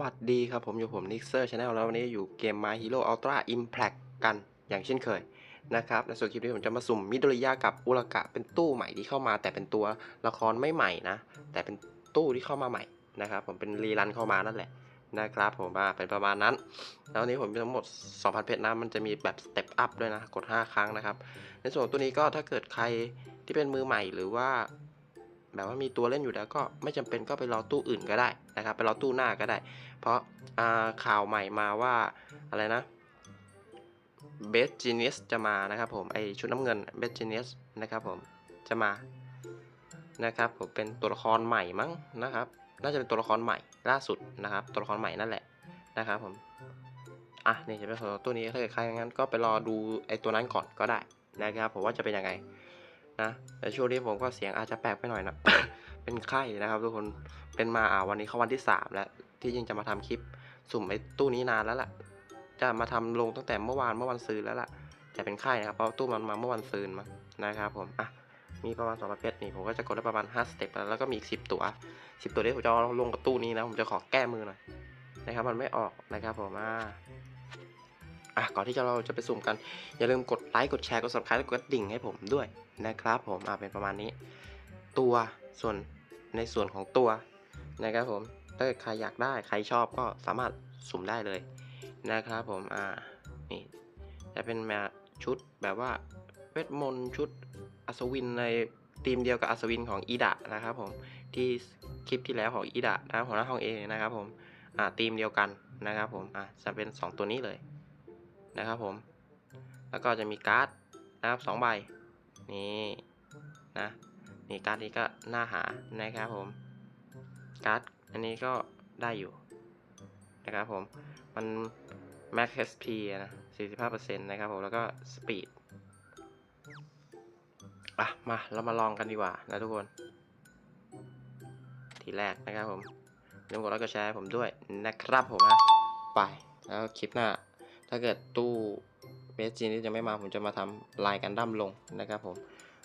วัสดีครับผมอยู่ผมนิกเซอร์ชาแนลแล้ววันนี้อยู่เกม My Hero Ultra Impact กันอย่างเช่นเคยนะครับในส่วนคลิปนี้ผมจะมาสุ่มมิโดริยะกับอุรากะเป็นตู้ใหม่ที่เข้ามา แต่เป็นตัวละครไม่ใหม่นะ แต่เป็นตู้ที่เข้ามาใหม่นะครับผมเป็นรีรันเข้ามานั่นแหละนะครับผมมาเป็นประมาณนั้น แล้ววันนี้ผมมีทั้งหมด 2,000 เพชรนะมันจะมีแบบสเต็ปอัพด้วยนะ กด 5 ครั้งนะครับ ในส่วนตัวนี้ก็ถ้าเกิดใครที่เป็นมือใหม่หรือว่า แบบว่ามีตัวเล่นอยู่แล้วก็ไม่จำเป็นก็ไปรอตู้อื่นก็ได้นะครับ ไปรอตู้หน้าก็ได้ เพราะาข่าวใหม่มาว่าอะไรนะเบสจีเนสจะมานะครับผมไอชุดน้ำเงินเบสจีเนสนะครับผมจะมานะครับผมเป็นตัวละครใหม่มั้งนะครับ น่าจะเป็นตัวละครใหม่ล่าสุดนะครับ ตัวละครใหม่นั่นแหละนะครับผมอะนี่จะเป็นตัวนี้ถ้าเกิดใครงั้นก็ไปรอดูไอตัวนั้นก่อนก็ได้นะครับผมว่าจะเป็นยังไง นะแต่ช่วงนี้ผมก็เสียงอาจจะแปลกไปหน่อยนะ เป็นไข้นะครับทุกคน เป็นมาอ่าวันนี้เข้าวันที่ 3 แล้ว ที่จริงจะมาทำคลิปสุ่มไอ้ตู้นี้นานแล้วล่ะ จะมาทำลงตั้งแต่เมื่อวานเมื่อวันซืนแล้วล่ะ แต่เป็นไข้นะครับ เพราะตู้มันมาเมื่อวันซืนมา นะครับผม อะ มีประมาณ2ประเภทนี่ผมก็จะกดได้ประมาณ5สเต็ปแล้วแล้วก็มีอีก 10 ตัว 10 ตัวนี้ผมจะลงกับตู้นี้นะ ผมจะขอแก้มือหน่อยนะครับ มันไม่ออกนะครับผมอ่า อะก่อนที่จะเราจะไปสุ่มกัน อย่าลืมกดไลค์กดแชร์กด subscribe และกดกระดิ่งให้ผมด้วยนะครับผมอ่าเป็นประมาณนี้ ตัวส่วนในส่วนของตัวนะครับผมถ้าใครอยากได้ใครชอบก็สามารถสุ่มได้เลยนะครับผมอ่านี่จะเป็นมชุดแบบว่าเวทมนต์ชุดอัศวินในทีมเดียวกับอัศวินของอีดะนะครับผมที่คลิปที่แล้วของอีดะนะหัวหน้าห้องเอนะครับผมอ่าทีมเดียวกันนะครับผมอ่าจะเป็น 2 ตัวนี้เลย นะครับผม แล้วก็จะมีการ์ดนะครับสองใบ นี่นะนี่การ์ดนี้ก็น่าหานะครับผม การ์ดอันนี้ก็ได้อยู่นะครับผม มัน max HP นะ45%นะครับผม แล้วก็ speed อะ มา เรามาลองกันดีกว่านะทุกคน ทีแรกนะครับผมอย่าลืมกดไลค์กดแชร์ผมด้วยนะครับผมนะไป แล้วคลิปหน้า ถ้าเกิดตู้เบสจีนี่จะไม่มาผมจะมาทำลายกันดั้มลงนะครับผม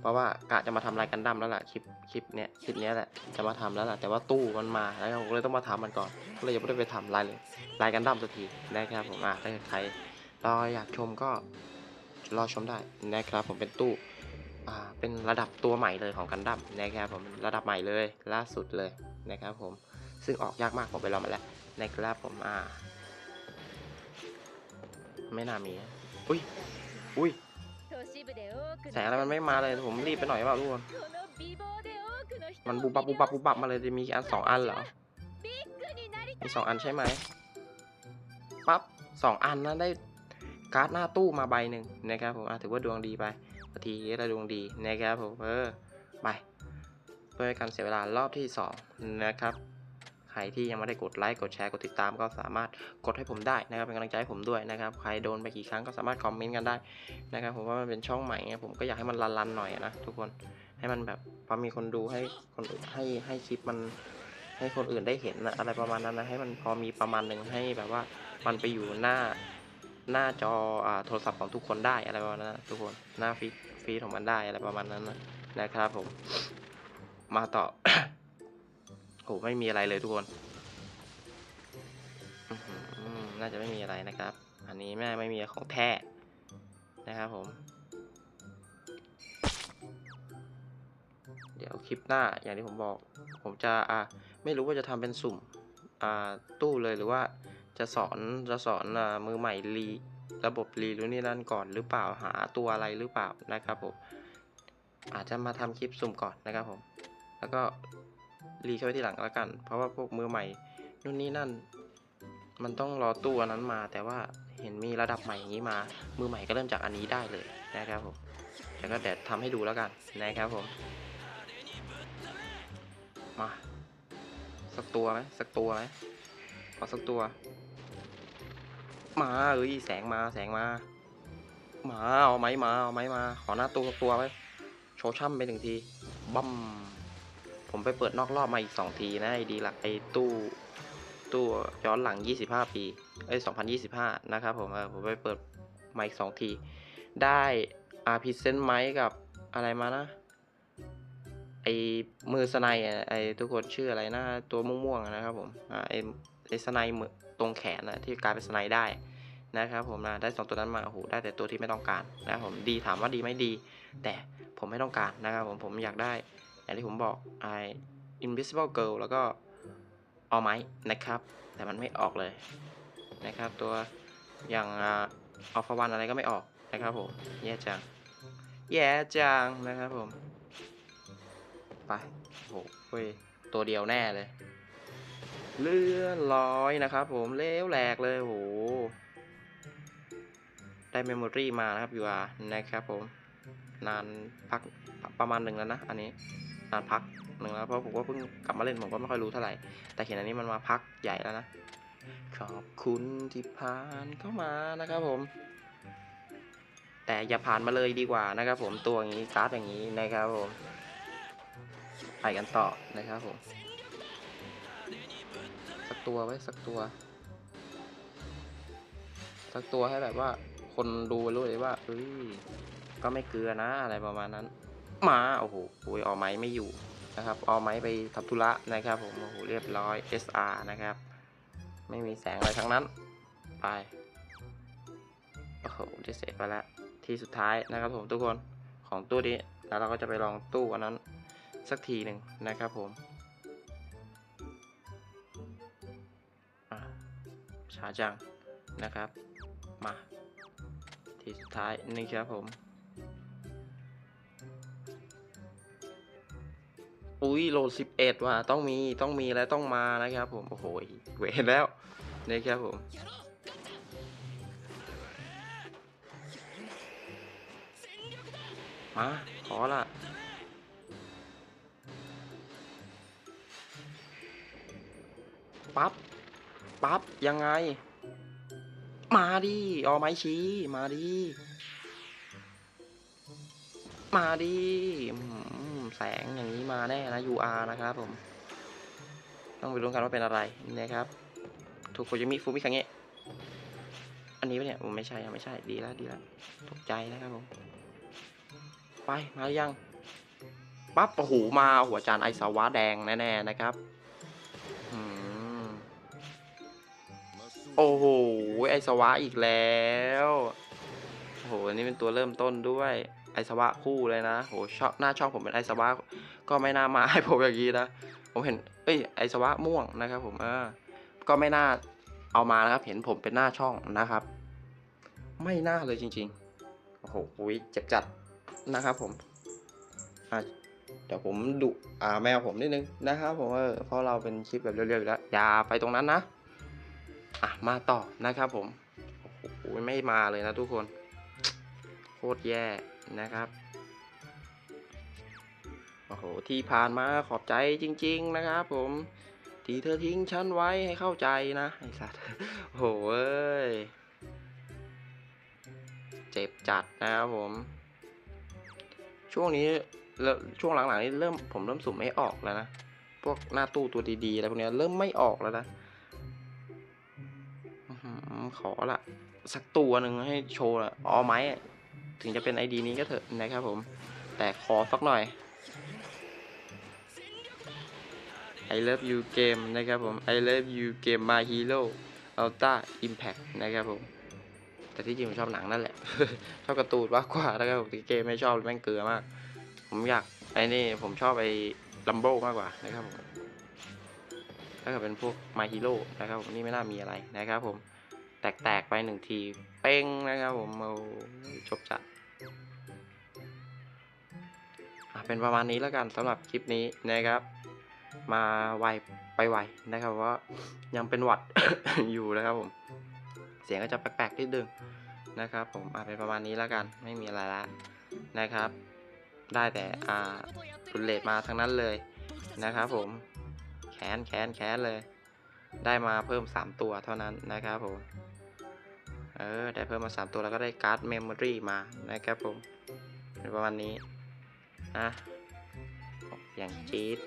เพราะว่ากะจะมาทำลายกันดั้มแล้วล่ะคลิปคลิปเนี้ยคลิปเนี้ยแหละจะมาทำแล้วล่ะแต่ว่าตู้มันมาแล้วผมเลยต้องมาทำมันก่อนก็เลยยังไม่ได้ไปทำลายเลยลายกันดั้มสักทีนะครับผมอะถ้าเกิดใครรออยากชมก็รอชมได้นะครับผมเป็นตู้อ่าเป็นระดับตัวใหม่เลยของกันดั้มนะครับผมระดับใหม่เลยล่าสุดเลยนะครับผมซึ่งออกยากมากผมไปลองมาแล้วนะครับผมอ่า ไม่น่ามีนะอุ้ย อุ้ย แสงอะไรมันไม่มาเลย ผมรีบไปหน่อยเปล่าทุกคน มันบุบบับบุบบับบุบบับมาเลยจะมีอันสองอันเหรอ มีสองอันใช่ไหม ปั๊บสองอันนั้นได้การ์ดหน้าตู้มาใบหนึ่งนะครับผมอะถือว่าดวงดีไปนาทีนี้เราดวงดีนะครับผม เออ ไปเพื่อให้การเสียเวลารอบที่สองนะครับใค รที่ยังไม่ได้กดไลค์กดแชร์กดติดตามก็สามารถกดให้ผมได้นะครับเป็นกำลังใจให้ผมด้วยนะครับใครโดนไปกี่ครั้งก็สามารถคอมเมนต์กันได้นะครับผมว่ามันเป็นช่องใหม่ไงผมก็อยากให้มันรันๆหน่อยนะทุกคนให้มันแบบพอมีคนดูให้คนให้ให้คลิปมันให้คนอื่นได้เห็นนะอะไรประมาณนั้นนะให้มันพอมีประมาณหนึ่งให้แบบว่ามันไปอยู่หน้าหน้าจออโทรศัพท์ของทุกคนได้อะไรประมาณนั้นนะทุกคนหน้าฟีดฟีดของมันได้อะไรประมาณนั้นนะนะครับผมมาต่อ โอ้ไม่มีอะไรเลยทุกคนน่าจะไม่มีอะไรนะครับ อันนี้แม่ไม่มีของแท้นะครับผม เดี๋ยวคลิปหน้าอย่างที่ผมบอก ผมจะอ่าไม่รู้ว่าจะทำเป็นสุ่มอ่าตู้เลยหรือว่าจะสอนจะสอนอมือใหม่รีระบบรีรู้นี่นั่นก่อนหรือเปล่าหาตัวอะไรหรือเปล่านะครับผมอาจจะมาทำคลิปสุ่มก่อนนะครับผม แล้วก็ รีเข้าไปที่หลังแล้วกัน เพราะว่าพวกมือใหม่นู่นนี่นั่น มันต้องรอตู้อันนั้นมา แต่ว่าเห็นมีระดับใหม่อย่างนี้มา มือใหม่ก็เริ่มจากอันนี้ได้เลยนะครับผมแต่ก็เดี๋ยวทำให้ดูแล้วกันนะครับผมมาสักตัวไหมสักตัวไหมขอสักตัว มาเอ้ยแสงมาแสงมามาเอาไหมมาเอาไหมมา ขอหน้าตัวสักตัวไหมโชว์ช่ำไปหนึ่งทีบัม ผมไปเปิดนอกรอบมาอีกสองทีนะไอดีหลักไอตู้ตู้ย้อนหลัง 25 ปีเอ้ย2025 นะครับผมเออผมไปเปิดมาอีกสองที ได้อาร์พิเซนไมกับอะไรมานะ ไอมือสไนด์อไอทุกคนชื่ออะไรนะ ตัวม่วงๆนะครับผมอ่าไอไอ้สไนมือตรงแขนนะที่กลายเป็นสไนได้นะครับผมนะได้สองตัวนั้นมาโอ้โหได้แต่ตัวที่ไม่ต้องการนะครับผมดีถามว่าดีไหมดี แต่ผมไม่ต้องการนะครับผมผมอยากได้ อย่างที่ผมบอกไอ invisible girl แล้วก็เอาไม้นะครับ แต่มันไม่ออกเลยนะครับ ตัวอย่างอัลฟาวันอะไรก็ไม่ออกนะครับผม แย่จัง แย่จังนะครับผม ไปโอ้โหเว้ยตัวเดียวแน่เลย เลื่อนลอยนะครับผม เลี้ยวแหลกเลยโอ้โหได้เมมโมรีมานะครับอยู่อะนะครับผม นานพักประมาณหนึ่งแล้วนะอันนี้นานพักหนึ่งแล้วเพราะผมก็เพิ่งกลับมาเล่นผมก็ไม่ค่อยรู้เท่าไหร่ แต่เห็นอันนี้มันมาพักใหญ่แล้วนะ ขอบคุณที่ผ่านเข้ามานะครับผม แต่อย่าผ่านมาเลยดีกว่านะครับผมตัวอย่างนี้การ์ดอย่างนี้นะครับผมไปกันต่อนะครับผม สักตัวไว้สักตัว สักตัวให้แบบว่า คนดูรู้เลยว่าเอ้ย ก็ไม่เกลือนะอะไรประมาณนั้น มาโอ้โหโอ้ยออไม้ไม่อยู่นะครับออไม้ไปทำธุระนะครับผมโอ้โหเรียบร้อย SR นะครับ ไม่มีแสงอะไรทั้งนั้น ไปโอ้โหจะเสร็จไปแล้วที่สุดท้ายนะครับผมทุกคนของตู้นี้แล้วเราก็จะไปลองตู้อันนั้นสักทีหนึ่งนะครับผมอะช้าจังนะครับ มา ทีสุดท้ายนี่ครับผม อุ้ยโหลด 11 ว่ะต้องมีต้องมีและต้องมานะครับผม โอ้โหเวรแล้วนี่ครับผมมาขอละปั๊บปั๊บยังไง มาดิเอาไม้ชี้มาดิมาดิ แสงอย่างนี้มาแน่นะ UR นะครับผม ต้องไปรู้กันว่าเป็นอะไรนะครับ ถูกโคยมิฟูมิคังเงะอันนี้ปะเนี่ยผมไม่ใช่ไม่ใช่ดีแล้วดีแล้วตกใจนะครับผม ไป มาหรือยังปั๊บโอ้โหมาหัวจานไอซาวะแดงแน่ๆนะครับโอ้โหไอซาวะอีกแล้ว โอ้โหนนี้เป็นตัวเริ่มต้นด้วย อซาวะคู่เลยนะโหชอบหน้าช่องผมเป็นไอซาวะก็ไม่น่ามาให้ผมอย่างนี้นะ ผมเห็นเอ้ยไอซาวะม่วงนะครับ ผมเออก็ไม่น่าเอามานะครับ เห็นผมเป็นหน้าช่องนะครับ ไม่น่าเลยจริงๆโอ้โหอุ๊ยเจ็บจัดนะครับ ผมอะเดี๋ยวผมดุอ่าแมวผมนิดนึงนะครับ ผมเออเพราะเราเป็นคลิปแบบเร็วๆอยู่แล้วอย่าไปตรงนั้นนะอะมาต่อนะครับผมโอ้โหไม่มาเลยนะทุกคน โคตรแย่ นะครับโอ้โหที่ผ่านมาขอบใจจริง ๆ นะครับ ผมที่เธอทิ้งฉันไว้ให้เข้าใจนะไอ้สัตว์โอ้โหเอ้ยเจ็บจัดนะครับผม ช่วงนี้ช่วงหลังๆนี้เริ่มผมเริ่มสุ่มไม่ออกแล้วนะพวกหน้าตู้ตัวดีๆอะไรพวกนี้เริ่มไม่ออกแล้วนะขอละสักตัวหนึ่งให้โชว์ละออไหมอะ ถึงจะเป็นไอดีนี้ก็เถอะนะครับผม แต่ขอสักหน่อย I love you game นะครับผม I love you game my hero ultra impact นะครับผม แต่ที่จริงผมชอบหนังนั่นแหละ ชอบการ์ตูนมากกว่านะครับผมเกมไม่ชอบแม่งเกลือมาก ผมอยากไอ้นี่ผมชอบไอ้ลัมโบมากกว่านะครับผมถ้าเกิดเป็นพวก My Hero นะครับผมนี่ไม่น่ามีอะไรนะครับผม แตกๆไปหนึ่งที เป้งนะครับผมเอาจบจัดอะเป็นประมาณนี้แล้วกันสำหรับคลิปนี้นะครับ มาไวไปไวนะครับว่ายังเป็นหวัดอยู่นะครับผม เสียงก็จะแปลกๆนิดนึงนะครับ ผมอะเป็นประมาณนี้แล้วกันไม่มีอะไรละนะครับ ได้แต่อ่าตุนเลทมาทั้งนั้นเลยนะครับ ผมแขนแขนแขนเลย ได้มาเพิ่ม 3 ตัวเท่านั้นนะครับผม เออ ได้เพิ่มมา 3 ตัวแล้วก็ได้การ์ดเมมโมรีมานะครับผมเป็นประมาณนี้อะอย่างจี๊ด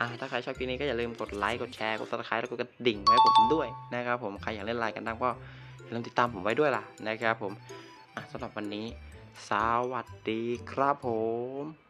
อะถ้าใครชอบคลิปนี้ก็อย่าลืมกดไลค์ กดแชร์ กด subscribe แล้วก็กดกระดิ่งไว้ผมด้วยนะครับผม ใครอยากเล่นไลน์กันดังก็อย่าลืมติดตามผมไว้ด้วยล่ะนะครับผมอะสำหรับวันนี้ สวัสดีครับผม